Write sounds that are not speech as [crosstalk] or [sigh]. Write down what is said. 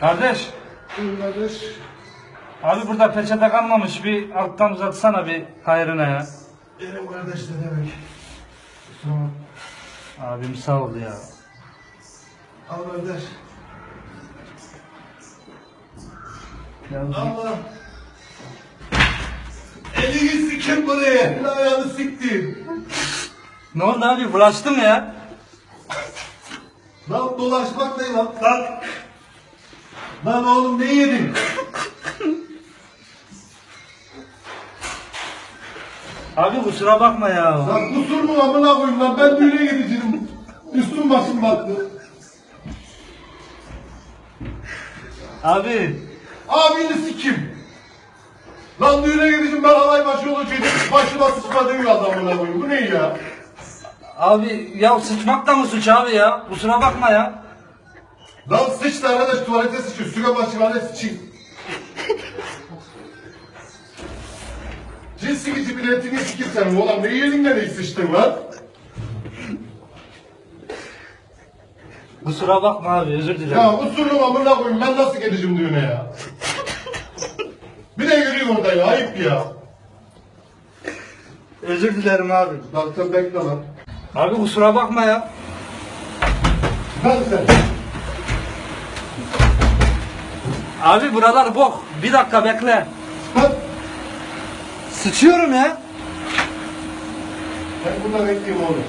Kardeş, kardeş. abi burada peçete kalmamış. Bir alttan uzatsana bir hayrına ya. Benim kardeş ne demek? Abim sağ ol ya. Al kardeş. Allah. Elini sikin buraya. Elini ayağını siktin. ne oldu abi? Bulaştım ya. Lan dolaşmak ne lan? Lan. Lan oğlum ne yedin? Abi kusura bakma ya. Lan kusur mu amına koyayım lan ben düğüne gideceğim. Üstüm başım battı. Abi, Abini sikim. Lan düğüne gideceğim ben halay başı olacaktım. Başıma sıçma demiyor adamına koyayım. Bu ne ya? abi ya sıçmak da mı suç abi ya? Kusura bakma ya. Lan sıçtı arkadaş tuvalete sıçıyor. Süre başıma [laughs] ne sıçayım? Cinsi gici biletini sikir sen oğlum. Ne yedin de ne sıçtın lan? Kusura bakma abi, özür dilerim. Ya usulüm amına koyayım ben nasıl geleceğim düğüne ya? Bir de yürüyün orada ya ayıp ya. Özür dilerim abi. Lan sen bekle lan. Abi kusura bakma ya. Ben sen. Abi buralar bok. Bir dakika bekle. Lan. Sıçıyorum ya. Ben burada bekleyeyim oğlum.